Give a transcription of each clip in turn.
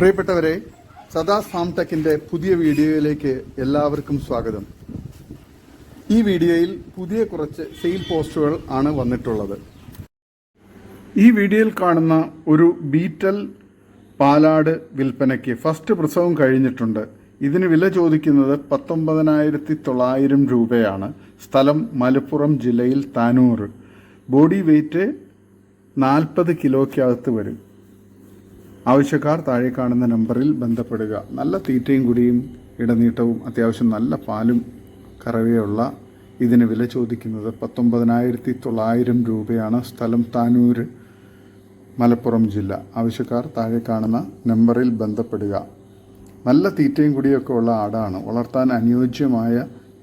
പ്രിയപ്പെട്ടവരെ സദാ ഫാം ടെക്കിന്റെ പുതിയ വീഡിയോയിലേക്ക് എല്ലാവർക്കും സ്വാഗതം. ഈ വീഡിയോയിൽ പുതിയ കുറച്ച് സെയിൽ പോസ്റ്റുകൾ ആണ് വന്നിട്ടുള്ളത്. ഈ വീഡിയോയിൽ കാണുന്ന ഒരു ബീറ്റൽ പാലാട് വിൽപ്പനയ്ക്ക് ഫസ്റ്റ് പ്രസവം കഴിഞ്ഞിട്ടുണ്ട്. ഇതിന് വില ചോദിക്കുന്നത് പത്തൊമ്പതിനായിരത്തി തൊള്ളായിരം രൂപയാണ്. സ്ഥലം മലപ്പുറം ജില്ലയിൽ താനൂർ. ബോഡി വെയ്റ്റ് നാൽപ്പത് കിലോയ്ക്കകത്ത് വരും. ആവശ്യക്കാർ താഴെ കാണുന്ന നമ്പറിൽ ബന്ധപ്പെടുക. നല്ല തീറ്റയും കുടിയും ഇടനീട്ടവും അത്യാവശ്യം നല്ല പാലും കറവയുള്ള ഇതിന് വില ചോദിക്കുന്നത് പത്തൊമ്പതിനായിരത്തി തൊള്ളായിരം രൂപയാണ്. സ്ഥലം താനൂർ മലപ്പുറം ജില്ല. ആവശ്യക്കാർ താഴെ കാണുന്ന നമ്പറിൽ ബന്ധപ്പെടുക. നല്ല തീറ്റയും കുടിയൊക്കെ ഉള്ള ആടാണ്. വളർത്താൻ അനുയോജ്യമായ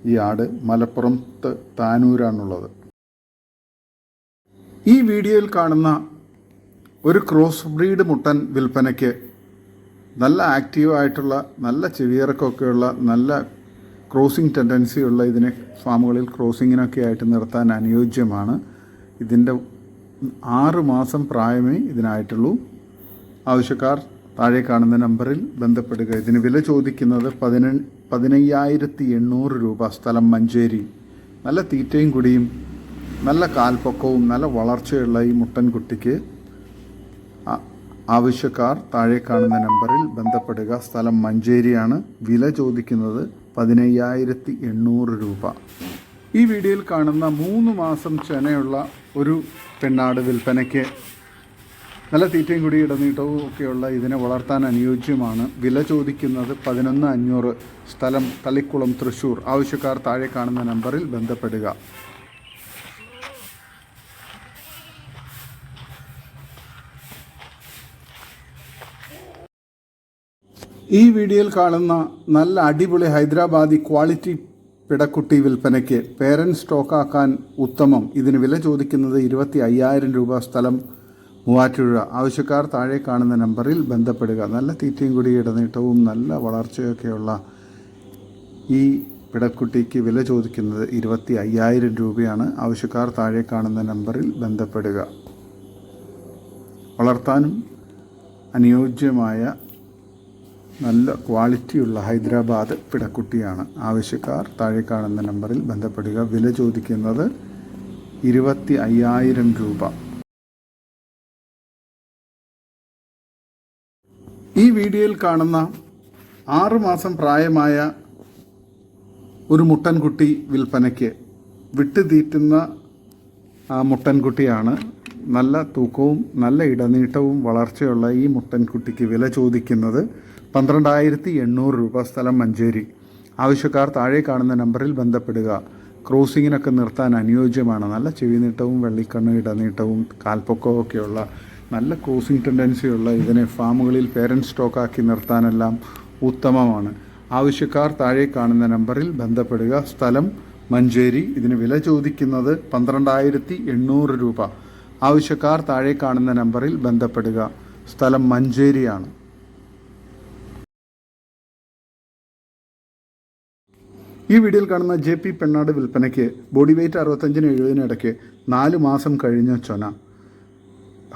ഈ ആട് മലപ്പുറത്ത് താനൂരാണുള്ളത്. ഈ വീഡിയോയിൽ കാണുന്ന ഒരു ക്രോസ് ബ്രീഡ് മുട്ടൻ വിൽപ്പനയ്ക്ക് നല്ല ആക്റ്റീവായിട്ടുള്ള നല്ല ചെവിയിറക്കമൊക്കെയുള്ള നല്ല ക്രോസിംഗ് ടെൻഡൻസിയുള്ള ഇതിനെ ഫാമുകളിൽ ക്രോസിങ്ങിനൊക്കെ ആയിട്ട് നിർത്താൻ അനുയോജ്യമാണ്. ഇതിന്റെ ആറ് മാസം പ്രായമേ ഇതിനായിട്ടുള്ളൂ. ആവശ്യക്കാർ താഴെ കാണുന്ന നമ്പറിൽ ബന്ധപ്പെടുക. ഇതിന് വില ചോദിക്കുന്നത് പതിന പതിനയ്യായിരത്തി എണ്ണൂറ് രൂപ. സ്ഥലം മഞ്ചേരി. നല്ല തീറ്റയും കുടിയും നല്ല കാൽപ്പൊക്കവും നല്ല വളർച്ചയുള്ള ഈ മുട്ടൻകുട്ടിക്ക് ആവശ്യക്കാർ താഴെ കാണുന്ന നമ്പറിൽ ബന്ധപ്പെടുക. സ്ഥലം മഞ്ചേരിയാണ്. വില ചോദിക്കുന്നത് പതിനയ്യായിരത്തി എണ്ണൂറ് രൂപ. ഈ വീഡിയോയിൽ കാണുന്ന മൂന്ന് മാസം ചെനയുള്ള ഒരു പെണ്ണാട് വിൽപ്പനയ്ക്ക് നല്ല തീറ്റയും കൂടി ഇടനീട്ടവും ഒക്കെയുള്ള ഇതിനെ വളർത്താൻ അനുയോജ്യമാണ്. വില ചോദിക്കുന്നത് പതിനൊന്ന് അഞ്ഞൂറ്. സ്ഥലം തളിക്കുളം തൃശ്ശൂർ ആവശ്യക്കാർ താഴെ കാണുന്ന നമ്പറിൽ ബന്ധപ്പെടുക. ഈ വീഡിയോയിൽ കാണുന്ന നല്ല അടിപൊളി ഹൈദരാബാദി ക്വാളിറ്റി പിടക്കുട്ടി വിൽപ്പനയ്ക്ക് പേരൻസ് സ്റ്റോക്കാക്കാൻ ഉത്തമം. ഇതിന് വില ചോദിക്കുന്നത് ഇരുപത്തി അയ്യായിരം രൂപ സ്ഥലം മൂവാറ്റുപുഴ. ആവശ്യക്കാർ താഴെ കാണുന്ന നമ്പറിൽ ബന്ധപ്പെടുക. നല്ല തീറ്റയും കൂടി ഇടനീട്ടവും നല്ല വളർച്ചയൊക്കെയുള്ള ഈ പിടക്കുട്ടിക്ക് വില ചോദിക്കുന്നത് ഇരുപത്തി അയ്യായിരം രൂപയാണ്. ആവശ്യക്കാർ താഴെ കാണുന്ന നമ്പറിൽ ബന്ധപ്പെടുക. വളർത്താനും അനുയോജ്യമായ നല്ല ക്വാളിറ്റിയുള്ള ഹൈദരാബാദ് പിടക്കുട്ടിയാണ്. ആവശ്യക്കാർ താഴെ കാണുന്ന നമ്പറിൽ ബന്ധപ്പെടുക. വില ചോദിക്കുന്നത് ഇരുപത്തി അയ്യായിരം രൂപ. വീഡിയോയിൽ കാണുന്ന ആറുമാസം പ്രായമായ ഒരു മുട്ടൻകുട്ടി വിൽപ്പനയ്ക്ക് വിട്ടുതീറ്റുന്ന മുട്ടൻകുട്ടിയാണ്. നല്ല തൂക്കവും നല്ല ഇടനീട്ടവും വളർച്ചയുള്ള ഈ മുട്ടൻകുട്ടിക്ക് വില ചോദിക്കുന്നത് പന്ത്രണ്ടായിരത്തി എണ്ണൂറ് രൂപ സ്ഥലം മഞ്ചേരി. ആവശ്യക്കാർ താഴെ കാണുന്ന നമ്പറിൽ ബന്ധപ്പെടുക. ക്രോസിങ്ങിനൊക്കെ നിർത്താൻ അനുയോജ്യമാണ്. നല്ല ചെവിനീട്ടവും വെള്ളിക്കണ്ണ് ഇടനീട്ടവും കാൽപ്പൊക്കവും ഒക്കെയുള്ള നല്ല ക്രോസിംഗ് ടെൻഡൻസിയുള്ള ഇതിനെ ഫാമുകളിൽ പേരന്റ് സ്റ്റോക്കാക്കി നിർത്താനെല്ലാം ഉത്തമമാണ്. ആവശ്യക്കാർ താഴെ കാണുന്ന നമ്പറിൽ ബന്ധപ്പെടുക. സ്ഥലം മഞ്ചേരി. ഇതിന് വില ചോദിക്കുന്നത് പന്ത്രണ്ടായിരത്തി എണ്ണൂറ് രൂപ. ആവശ്യക്കാർ താഴെ കാണുന്ന നമ്പറിൽ ബന്ധപ്പെടുക. സ്ഥലം മഞ്ചേരിയാണ്. ഈ വീഡിയോയിൽ കാണുന്ന ജെ പി പെണ്ണാട് വിൽപ്പനയ്ക്ക് ബോഡി വെയ്റ്റ് അറുപത്തഞ്ചിന് എഴുപതിനിടയ്ക്ക് നാല് മാസം കഴിഞ്ഞ ചൊന.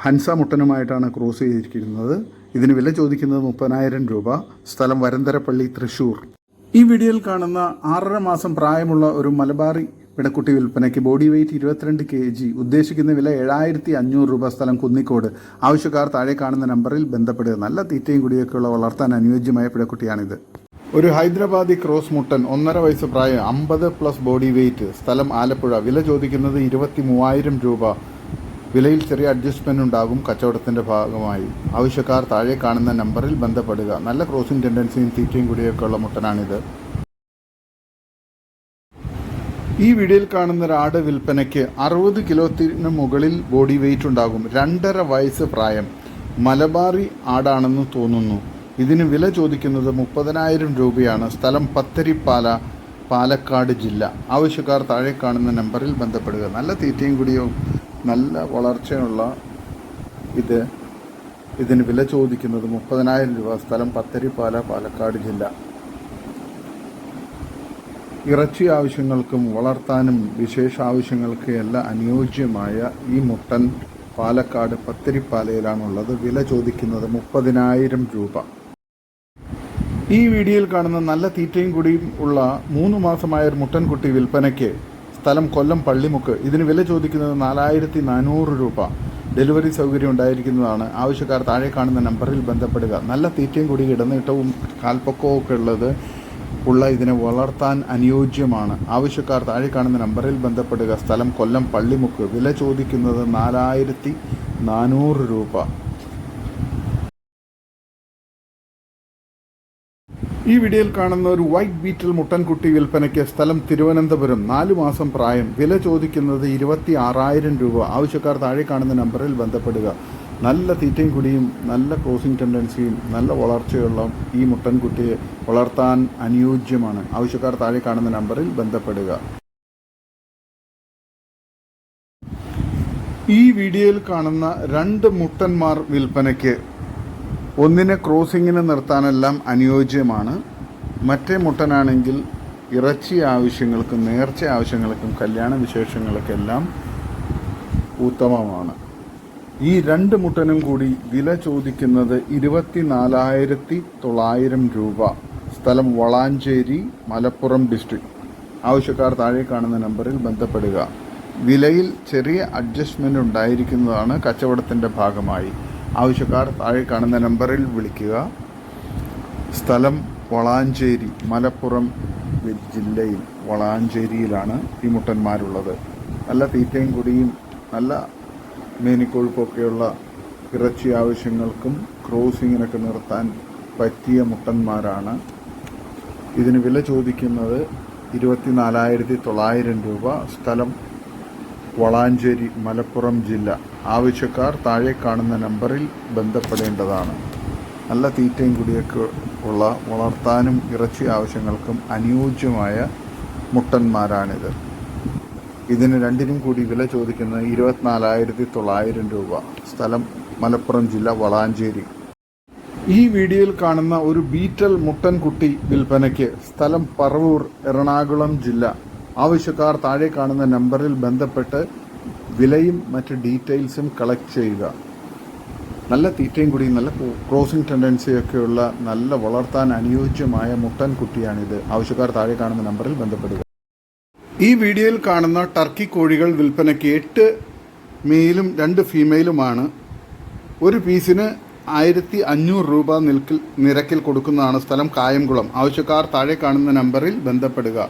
ഹൻസ മുട്ടനുമായിട്ടാണ് ക്രോസ് ചെയ്തിരിക്കുന്നത്. ഇതിന് വില ചോദിക്കുന്നത് മുപ്പതിനായിരം രൂപ. സ്ഥലം വരന്തരപ്പള്ളി തൃശൂർ. ഈ വീഡിയോയിൽ കാണുന്ന ആറര മാസം പ്രായമുള്ള ഒരു മലബാറി പിടക്കുട്ടി വിൽപ്പനയ്ക്ക് ബോഡി വെയ്റ്റ് ഇരുപത്തിരണ്ട് കെ ജി ഉദ്ദേശിക്കുന്ന വില ഏഴായിരത്തി അഞ്ഞൂറ് രൂപ സ്ഥലം കുന്നിക്കോട്. ആവശ്യക്കാർ താഴെ കാണുന്ന നമ്പറിൽ ബന്ധപ്പെടുക. നല്ല തീറ്റയും കുടിയൊക്കെയുള്ള വളർത്താൻ അനുയോജ്യമായ പിടക്കുട്ടിയാണിത് ഒരു ഹൈദരാബാദി ക്രോസ് മുട്ടൻ ഒന്നര വയസ്സ് പ്രായം അമ്പത് പ്ലസ് ബോഡി വെയ്റ്റ്. സ്ഥലം ആലപ്പുഴ. വില ചോദിക്കുന്നത് ഇരുപത്തി മൂവായിരം രൂപ. വിലയിൽ ചെറിയ അഡ്ജസ്റ്റ്മെന്റ് ഉണ്ടാകും കച്ചവടത്തിന്റെ ഭാഗമായി. ആവശ്യക്കാർ താഴെ കാണുന്ന നമ്പറിൽ ബന്ധപ്പെടുക. നല്ല ക്രോസിംഗ് ടെൻഡൻസിയും തീറ്റയും കൂടിയൊക്കെ ഉള്ള മുട്ടനാണിത്. ഈ വീഡിയോയിൽ കാണുന്ന ഒരു ആട് വിൽപ്പനയ്ക്ക് അറുപത് കിലോത്തിന് മുകളിൽ ബോഡി വെയിറ്റ് ഉണ്ടാകും. രണ്ടര വയസ്സ് പ്രായം. മലബാറി ആടാണെന്ന് തോന്നുന്നു. ഇതിന് വില ചോദിക്കുന്നത് മുപ്പതിനായിരം രൂപയാണ്. സ്ഥലം പത്തരിപ്പാല പാലക്കാട് ജില്ല. ആവശ്യക്കാർ താഴെ കാണുന്ന നമ്പറിൽ ബന്ധപ്പെടുക. നല്ല തീറ്റയും കൂടിയും നല്ല വളർച്ചയുള്ള ഇത് ഇതിന് വില ചോദിക്കുന്നത് മുപ്പതിനായിരം രൂപ. സ്ഥലം പത്തരിപ്പാല പാലക്കാട് ജില്ല. ഇറച്ചി ആവശ്യങ്ങൾക്കും വളർത്താനും വിശേഷ ആവശ്യങ്ങൾക്ക് എല്ലാം അനുയോജ്യമായ ഈ മുട്ടൻ പാലക്കാട് പത്തരിപ്പാലയിലാണുള്ളത്. വില ചോദിക്കുന്നത് മുപ്പതിനായിരം രൂപ. ഈ വീഡിയോയിൽ കാണുന്ന നല്ല തീറ്റയും കൂടിയും ഉള്ള മൂന്ന് മാസമായ ഒരു മുട്ടൻകുട്ടി വിൽപ്പനയ്ക്ക് സ്ഥലം കൊല്ലം പള്ളിമുക്ക്. ഇതിന് വില ചോദിക്കുന്നത് നാലായിരത്തി നാനൂറ് രൂപ. ഡെലിവറി സൗകര്യം ഉണ്ടായിരിക്കുന്നതാണ്. ആവശ്യക്കാർ താഴെ കാണുന്ന നമ്പറിൽ ബന്ധപ്പെടുക. നല്ല തീറ്റയും കൂടി ഇടനീട്ടവും കാൽപ്പക്കവും ഒക്കെ ഉള്ളത് ഉള്ള ഇതിനെ വളർത്താൻ അനുയോജ്യമാണ്. ആവശ്യക്കാർ താഴെ കാണുന്ന നമ്പറിൽ ബന്ധപ്പെടുക. സ്ഥലം കൊല്ലം പള്ളിമുക്ക്. വില ചോദിക്കുന്നത് നാലായിരത്തി നാനൂറ് രൂപ. ഈ വീഡിയോയിൽ കാണുന്ന ഒരു വൈറ്റ് ബീറ്റിൽ മുട്ടൻകുട്ടി വിൽപ്പനയ്ക്ക് സ്ഥലം തിരുവനന്തപുരം. നാലു മാസം പ്രായം. വില ചോദിക്കുന്നത് ഇരുപത്തി ആറായിരം രൂപ. ആവശ്യക്കാർ താഴെ കാണുന്ന നമ്പറിൽ ബന്ധപ്പെടുക. നല്ല തീറ്റയും കുടിയും നല്ല ക്രോസിംഗ് ടെൻഡൻസിയും നല്ല വളർച്ചയുള്ള ഈ മുട്ടൻകുട്ടിയെ വളർത്താൻ അനുയോജ്യമാണ്. ആവശ്യക്കാർ താഴെ കാണുന്ന നമ്പറിൽ ബന്ധപ്പെടുക. ഈ വീഡിയോയിൽ കാണുന്ന രണ്ട് മുട്ടന്മാർ വിൽപ്പനയ്ക്ക് ഒന്നിനെ ക്രോസിങ്ങിന് നിർത്താനെല്ലാം അനുയോജ്യമാണ്. മറ്റേ മുട്ടനാണെങ്കിൽ ഇറച്ചി ആവശ്യങ്ങൾക്കും നേർച്ച ആവശ്യങ്ങൾക്കും കല്യാണ വിശേഷങ്ങൾക്കെല്ലാം ഉത്തമമാണ്. ഈ രണ്ട് മുട്ടനും കൂടി വില ചോദിക്കുന്നത് ഇരുപത്തി നാലായിരത്തി തൊള്ളായിരം രൂപ. സ്ഥലം വളാഞ്ചേരി മലപ്പുറം ഡിസ്ട്രിക്ട് ആവശ്യക്കാർ താഴെ കാണുന്ന നമ്പറിൽ ബന്ധപ്പെടുക. വിലയിൽ ചെറിയ അഡ്ജസ്റ്റ്മെന്റ് ഉണ്ടായിരിക്കുന്നതാണ് കച്ചവടത്തിന്റെ ഭാഗമായി. ആവശ്യക്കാർ താഴെ കാണുന്ന നമ്പറിൽ വിളിക്കുക. സ്ഥലം വളാഞ്ചേരി മലപ്പുറം ജില്ലയിൽ വളാഞ്ചേരിയിലാണ് ഈ മുട്ടന്മാരുള്ളത്. നല്ല തീറ്റയും കുടിയും നല്ല മേനിക്കൊഴുപ്പൊക്കെയുള്ള ഇറച്ചി ആവശ്യങ്ങൾക്കും ക്രോസിങ്ങിനൊക്കെ നിർത്താൻ പറ്റിയ മുട്ടന്മാരാണ്. ഇതിന് വില ചോദിക്കുന്നത് ഇരുപത്തി നാലായിരത്തി തൊള്ളായിരം രൂപ. സ്ഥലം വളാഞ്ചേരി മലപ്പുറം ജില്ല. ആവശ്യക്കാർ താഴെ കാണുന്ന നമ്പറിൽ ബന്ധപ്പെടേണ്ടതാണ്. നല്ല തീറ്റയും കുടിയൊക്കെ ഉള്ള വളർത്താനും ഇറച്ചി ആവശ്യങ്ങൾക്കും അനുയോജ്യമായ മുട്ടന്മാരാണിത്. ഇതിന് രണ്ടിനും കൂടി വില ചോദിക്കുന്നത് ഇരുപത്തിനാലായിരത്തി തൊള്ളായിരം രൂപ. സ്ഥലം മലപ്പുറം ജില്ല വളാഞ്ചേരി. ഈ വീഡിയോയിൽ കാണുന്ന ഒരു ബീറ്റൽ മുട്ടൻകുട്ടി വിൽപ്പനയ്ക്ക് സ്ഥലം പറവൂർ എറണാകുളം ജില്ല. ആവശ്യക്കാർ താഴെ കാണുന്ന നമ്പറിൽ ബന്ധപ്പെട്ട് വിലയും മറ്റ് ഡീറ്റെയിൽസും കളക്ട് ചെയ്യുക. നല്ല തീറ്റയും കൂടി നല്ല ക്രോസിംഗ് ടെൻഡൻസിയൊക്കെയുള്ള നല്ല വളർത്താൻ അനുയോജ്യമായ മുട്ടൻ കുട്ടിയാണിത്. ആവശ്യക്കാർ താഴെ കാണുന്ന നമ്പറിൽ ബന്ധപ്പെടുക. ഈ വീഡിയോയിൽ കാണുന്ന ടർക്കി കോഴികൾ വിൽപ്പനയ്ക്ക് എട്ട് മെയിലും രണ്ട് ഫീമെയിലുമാണ് ഒരു പീസിന് ആയിരത്തി അഞ്ഞൂറ് രൂപ നിരക്കിൽ കൊടുക്കുന്നതാണ് സ്ഥലം കായംകുളം. ആവശ്യക്കാർ താഴെ കാണുന്ന നമ്പറിൽ ബന്ധപ്പെടുക.